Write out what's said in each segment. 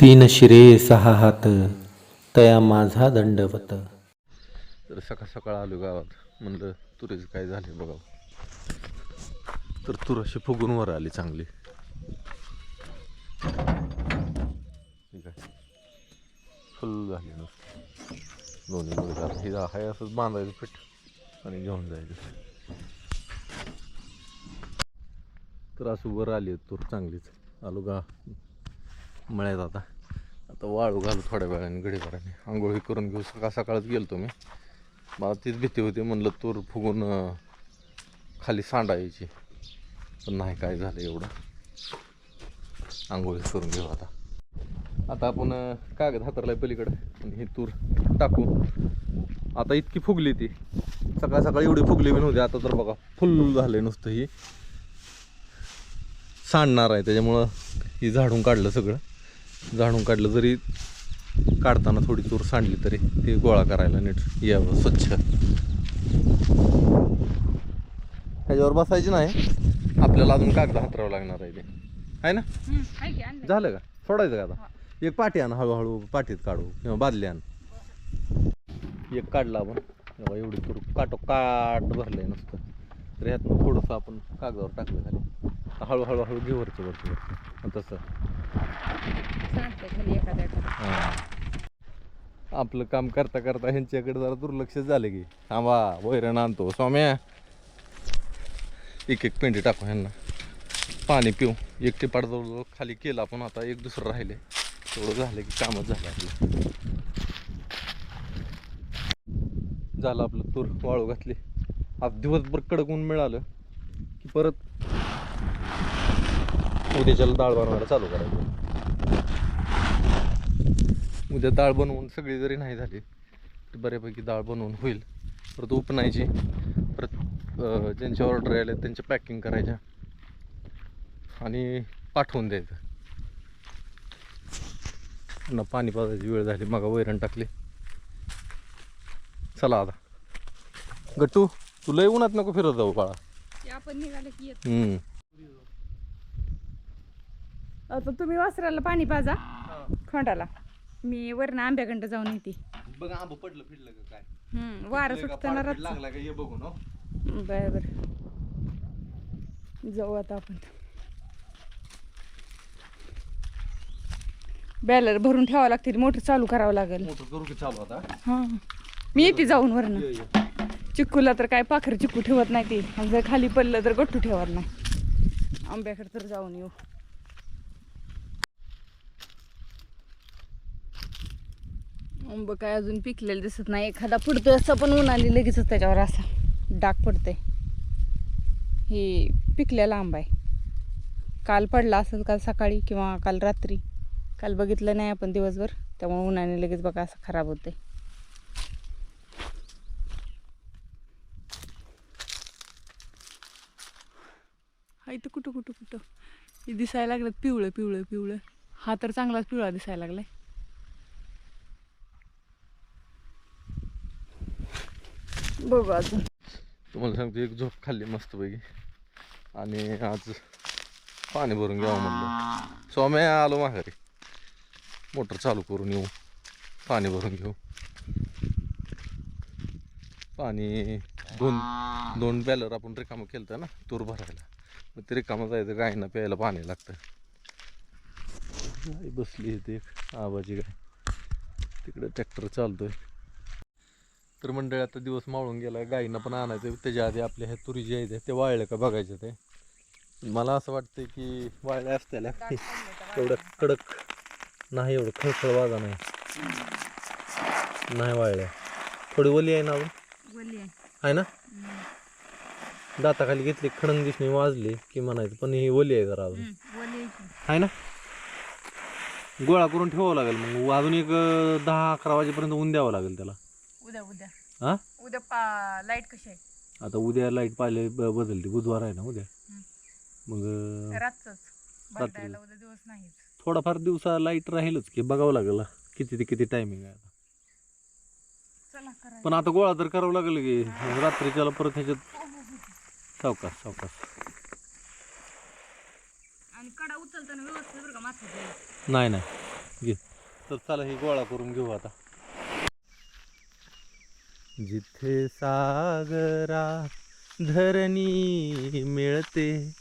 तीन शिरे सहा हात तया माझा दंडवत. तर सकाळ सकाळ आलो गावात. म्हणलं तुरीचं काय झाले बघा तर तूर अशी फुगून वर आली चांगली. ठीक आहे. फुल झाली नुसतं. दोन्ही मध्ये हे आहे असंच बांधायचं फिट आणि घेऊन जायचं. तर असं वर आली तूर चांगलीच. आलो गा. मळ्यात आता. आता वाळू घालू थोड्या वेळाने गडीभराने आंघोळी करून घेऊ. सकाळ सकाळच गेलो मी. मला तीच भीती होती. म्हणलं तूर फुगून खाली सांडायची पण नाही काय झालं एवढं. आंघोळी करून घेऊ आता. आता आपण अं, कागद हातरलाय पलीकडे. आणि ही तूर टाकू. आता इतकी फुगली ती. सकाळ सकाळी एवढी फुगली बी नव्हती. आता तर बघा फुल झालंय नुसतं ही. सांडणार आहे. त्याच्यामुळं ही झाडून काढलं सगळं. झाडून काढलं जरी काढताना थोडी तूर सांडली तरी ते गोळा करायला नीट यावं स्वच्छ. ह्याच्यावर बसायची नाही. आपल्याला अजून कागद हातरावं लागणार आहे ते. आहे ना? झालं का? सोडायचं का आता? एक पाठी आण हळूहळू पाठीत काढू किंवा बादली आण. एक काढला आपण. तेव्हा एवढी तूर काटो काट भरलंय नुसतं. तर ह्यातनं थोडंसं आपण कागदावर टाकलं आता हळूहळू हळू घे वरचं वरचं हां. आपलं काम करता करता ह्यांच्याकडे जरा दुर्लक्ष झालं की. थांबा वैरण आणतो. स्वाम्या एक एक पेंडी टाकू ह्यांना. पाणी पिऊ. एक टिपाड जवळजवळ खाली केलं आपण आता एक दुसरं राहिले. तेवढं झालं की कामच झालं आपलं. झालं आपलं तूर वाळू घातली. आज दिवसभर कडक ऊन मिळालं की परत उद्याच्याला डाळ बनवायला चालू करायचं. उद्या डाळ बनवून सगळी जरी नाही झाली तर बऱ्यापैकी डाळ बनवून होईल. परत उपनायची परत ज्यांच्या ऑर्डर आल्या त्यांच्या पॅकिंग करायच्या. आणि पाठवून द्यायचं. पुन्हा पाणी पाजायची वेळ झाली मग वैरण टाकली. चला आता. गट्टू तू लय उन्हात नको फिरत जाऊ बाळा. आपण निघालं की आता तुम्ही वासराला पाणी पाजा खोंडाला. मी वरनं आंब्याकडं जाऊन येते. बघ आंब पडलं फिरलं का काय? हम्म, वारं सुटताना रातचं. लागला का ये बघू ना बर बर. जाऊ आता आपण. बॅलर भरून ठेवावं लागतील मोटर चालू करावं लागेल. मोटर करू की चालू आता? हां. मी येते जाऊन वरनं. चिक्कूला तर काय पाखर चिक्कू ठेवत नाही ते. जर खाली पडलं तर गट्टू ठेवत नाही. आंब्याकडे तर जाऊन येऊ. आंब काय अजून पिकलेलं दिसत नाही. एखादा फुटतोय असं पण ऊन आली लगेचच त्याच्यावर असा डाग पडतंय. हे पिकलेला आंबा आहे. काल पडला असेल काल सकाळी किंवा काल रात्री. काल बघितलं नाही आपण दिवसभर. त्यामुळे उन्हाने लगेच बघा असं खराब होतंय. हा इथं कुठं कुठं कुठं? हे दिसायला लागलं पिवळं पिवळं पिवळं. हा तर चांगलाच पिवळा दिसायला लागलाय. बघू अजून तुम्हाला सांगतो एक झोप खाल्ली मस्तपैकी. आणि आज पाणी भरून घ्यावं म्हणलं. सोम्या आलो माघारी. मोटर चालू करून येऊ. पाणी भरून घेऊ. पाणी दोन दोन बॅलर आपण रिकामं केलं ना तूर भरायला. मग ते रिकामं जायचं गायींना प्यायला पाणी लागतं. गाय बसली ते एक गाय. तिकडे ट्रॅक्टर चालतोय. तर मंडळी आता दिवस मावळून गेला गायींना पण आणायचं त्याच्या आधी आपल्या ह्या तुरी जे आहेत ते वाळले का बघायचे ते? मला असं वाटतंय की वाळल्या असत्याला. एवढं कडक नाही एवढं खळखळ वाजा नाही. नाही वाळल्या. थोडी ओली आहे ना अजून? आहे. ना? दाताखाली घेतली खडंग दिसणी वाजली की म्हणायचं पण ही ओली आहे जरा अजून. आहे ना? गोळा करून ठेवावं लागेल मग. अजून एक दहा अकरा वाजेपर्यंत ऊन द्यावं लागेल त्याला. उद्या उद्या. हा? उद्या पा लाइट कशी आहे? आता उद्या लाइट पाहिले ब- बदलते. बुधवार आहे ना उद्या. मग अं, रातच रात्री. उद्या दिवस नाहीच. थोडाफार दिवसा लाइट राहीलच की बघावं लागेल किती ते किती टायमिंग आहे आता. चला करा पण आता गोळा तर करावं लागेल की रात्रीच्याला परत ह्याच्यात सावकाश सावकाश. आणि कडा उचलताना व्यवस्थित बरं का माथ्यात नाही नाही. घे. तर चला हे गोळा करून घेऊ आता. जिथे सागरा धरणी मिळते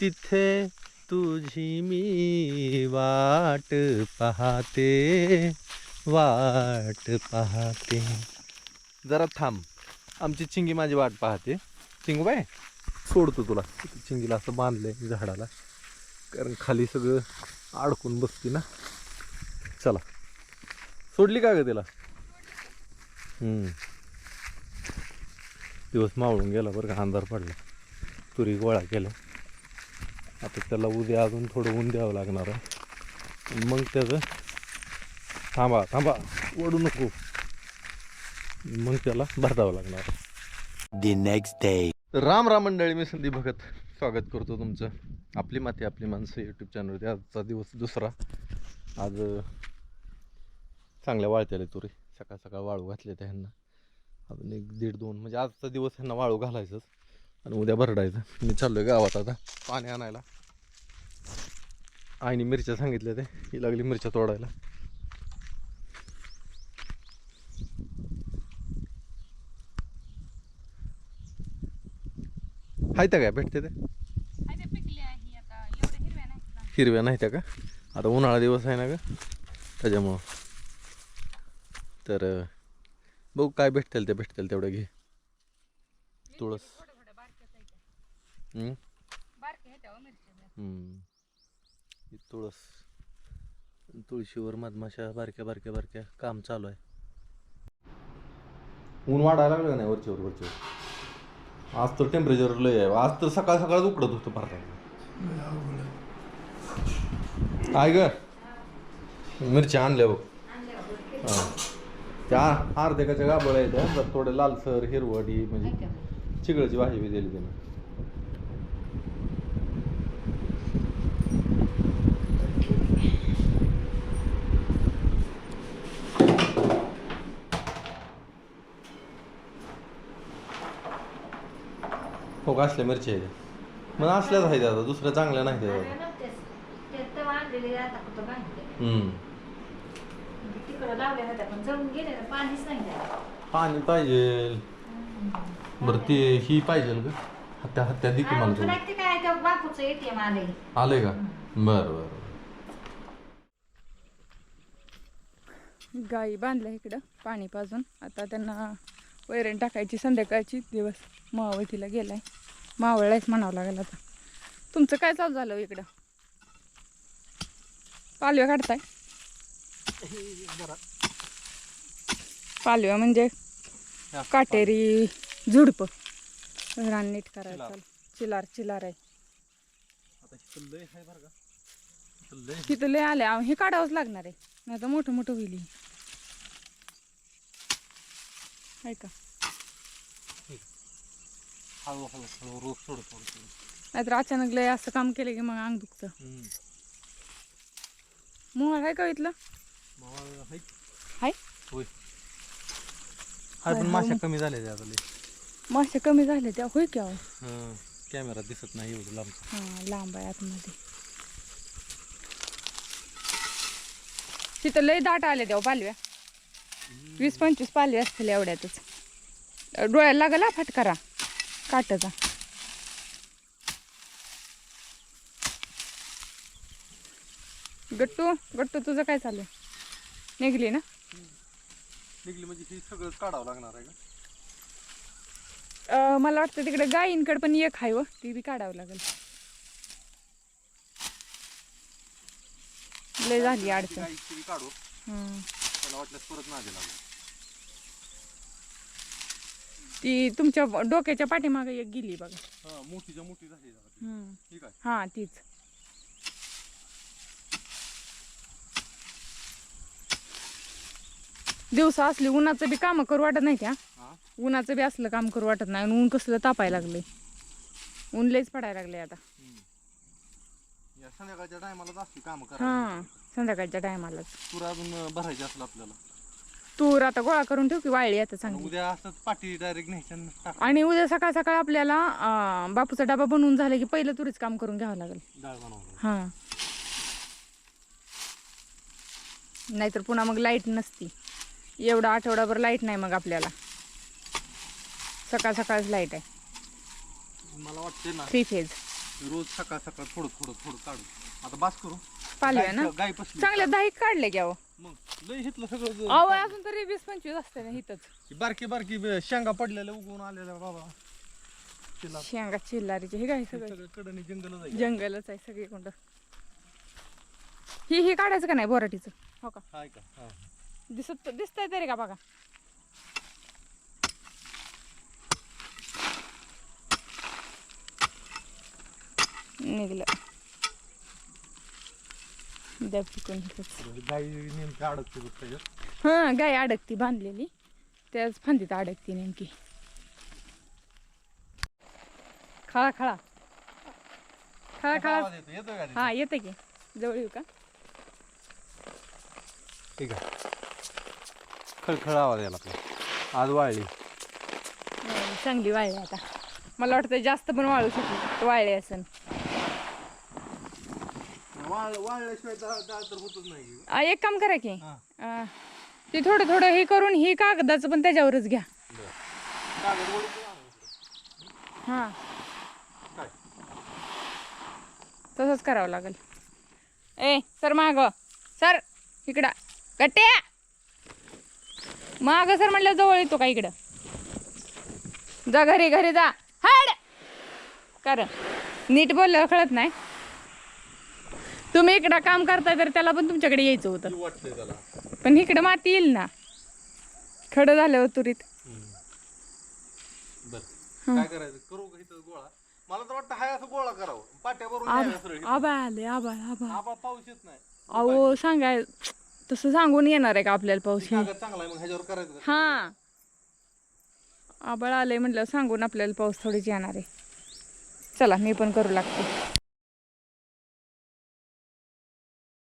तिथे तुझी मी वाट पाहते वाट पाहते. जरा थांब. आमची चिंगी माझी वाट पाहते. चिंगू बाय सोडतो तुला. चिंगीला असं बांधलंय झाडाला. कारण खाली सगळं अडकून बसते ना. चला. सोडली का ग तिला? हम्म. दिवस मावळून गेला बरं का अंधार पडला. तुरी गोळा केल्या आता त्याला उद्या अजून थोडं ऊन द्यावं लागणार आहे. आणि मग त्याचं थांबा थांबा ओढू नको. मग त्याला भरतावं लागणार आहे. The next day. Ram Ram मंडळी मी संदीप भगत स्वागत करतो तुमचं. आपली माती आपली माणसं यूट्यूब चॅनलवरती आजचा दिवस दुसरा. आज चांगल्या वाळत्याला तुरी. सकाळ सकाळ वाळू घातले त्या ह्यांना. अजून एक दीड दोन म्हणजे आजचा दिवस ह्यांना वाळू घालायचंच. आणि उद्या भरडायचं. मी चाललोय गावात आता पाणी आणायला. आईने मिरच्या सांगितल्या ते ही लागली मिरच्या तोडायला. हाय त्या काय भेटते ते हिरव्या नाही त्या का? आता उन्हाळा दिवस आहे ना का त्याच्यामुळं. तर बघू काय भेटतील ते भेटतील तेवढं घे. तुळस. हम्म? हम्म. ही तुळस. तुळशीवर मधमाशा बारक्या बारक्या बारक्या काम चालू आहे. ऊन वाढायला लागलं का नाही वरच्यावर वरच्यावर आज तर टेम्परेचर लय आहे. आज तर सकाळ सकाळच उकडत होतं भारतात काय ग? मिरच्या आणल्या बघ. हा. त्या अर्ध्याच्या गाबळ आहेत त्या जर थोडे लालसर हिरवडी म्हणजे चिगळची भाजी बी दिली त्याने हो का असल्या मिरच्या आहेत. मग असल्याच आहेत आता दुसऱ्या चांगल्या नाही हम्म. तिकडं लावल्या होत्या पण जळून गेले ना पाणीच नाही द्यायला. पाणी पाहिजे बरं ते ही पाहिजे ग हत्या हत्या दे की हा, मला तुला थोडी. ते काय त्या बापूचं एटीएम आलंय आलंय का बरं बरं गाई बांधल्या इकडं पाणी पाजून. आता त्यांना वैरण टाकायची संध्याकाळची दिवस. मावळतीला गेलाय. मावळायच म्हणावं लागेल आता. तुमचं काय चालू झालं इकडं? पालव्या काढताय? पालव्या म्हणजे काटेरी झुडप रान नीट करायचं चिलार. चालू. चिलार आहे तिथं लय आले हे काढावंच लागणार आहे नाही तर मोठं मोठं होईल हे. आहे का हळू हळू हळू रोज थोडं थोडं थोडं. नाहीतर अचानक लय असं काम केलं की मग अंग दुखतं. मोहळ आहे का इथलं मावळ आहे? हाय. होय. हाय पण माशा कमी झाल्या त्या आता लय. मासे कमी झाले त्या होय की अहो. हं. कॅमेरा दिसत नाही एवढं लांब हां लांब आहे आतमध्ये. तिथं लय दाट आले त्या पालव्या. वीस पंचवीस पालव्या असतील एवढ्यातच. डोळ्याला लागला फटकारा. काटाचा. गट्टू गट्टू तुझं काय चालू आहे निघली ना? निघली म्हणजे हे सगळं काढावं लागणार आहे का? अं, मला वाटतं तिकडे गायींकडे पण एक आहे व ती बी काढावं लागेल. लय झाली अडचण. गाईची बी काढू. हं. त्याला वाटल्यास परत नादी लागू. ती तुमच्या डोक्याच्या पाठीमागे एक गेली बघा. हा मोठीच्या मोठी झाली. जरा ती. हं. हा तीच. दिवसा असली उन्हाचं बी काम करू वाटत नाही त्या. उन्हाचं बी असलं काम करू वाटत नाही. आणि ऊन कसलं तापायला लागले ऊन लयच पडायला लागले आता. या संध्याकाळच्या टायमाला कामं हा संध्याकाळच्या टायमालाच तुरा अजून भरायची असेल आपल्याला. तूर आता गोळा करून ठेव की वाळली आता चांगली. उद्या असंच पाठी डायरेक्ट न्यायच्या आणि टाक. आणि उद्या सकाळ सकाळ आपल्याला अं, बापूचा डबा बनवून झाला की पहिलं तुरीच काम करून घ्यावं लागेल. डाळ हां. नाहीतर पुन्हा मग लाइट नसती. एवढा आठवडाभर लाइट नाही मग आपल्याला. सकाळ सकाळच लाइट आहे. मला वाटते ना थ्री फेज रोज सकाळ सकाळ थोडं थोडं थोडं काढू. आता बास करू. पालव्या ना? गाय- गाय पसली. चांगल्या दहा एक काढले की अहो. मग लय हितलं सगळं अहो अजून तरी वीस पंचवीस असते ना इथंच बारकी बारकी ब- शेंगा पडलेल्या उगवून आलेल्या बाबा. तिला. शेंगा चिल्लारीचे हे काय सगळं? जंगल जाईल जंगलच आहे. सगळे कोणतं ही ही काढायचं का नाही बोराटीचं? हो का? हाय का? हा. दिसत दिसतंय तरी का बघा? निघलं. द्या. म्हणजे गाई नेमकी अडकते बघ त्याच्यात. हा गाय अडकती बांधलेली. त्याच फांदीत अडकती नेमकी. खळा खळा. खळा खळा. आवाज येतो येतो का हा येते की. जवळ येऊ का? ठीक आहे. खळखळ आवाज यायला आपला आज वाळली. नाही, चांगली वाळली आता. मला वाटतं जास्त पण वाळू शकली वाळली असन वाळ वाळल्याशिवाय तर होतच नाही. आ, एक काम करा की हा. आ, ते थोडं थोडं हे करून ही कागदाचं पण त्याच्यावरच घ्या. कागद ना. हा. काय? तसंच करावं लागेल. ए सर माग. सर इकडं. गट्ट्या माग सर म्हटलं जवळ येतो का इकडं? जा घरी घरी जा. हाड! कर. नीट बोललं कळत नाही. तुम्ही इकडं काम करताय तर त्याला पण तुमच्याकडे यायचं होतं. पण इकडं माती येईल ना. खडं झाल्यावर तुरीत. बर. काय करायचं? करू का इथं गोळा? मला तर वाटतं हाय असं गोळा करावं. पाऊस येत नाही. अहो सांगाय तसं सांगून येणार आहे का आपल्याला पाऊस हे? कागद चांगला आहे मग ह्याच्यावर करायचं का? हा आबळ आलंय म्हटलं सांगून आपल्याला पाऊस थोडीच येणार आहे चला मी पण करू लागते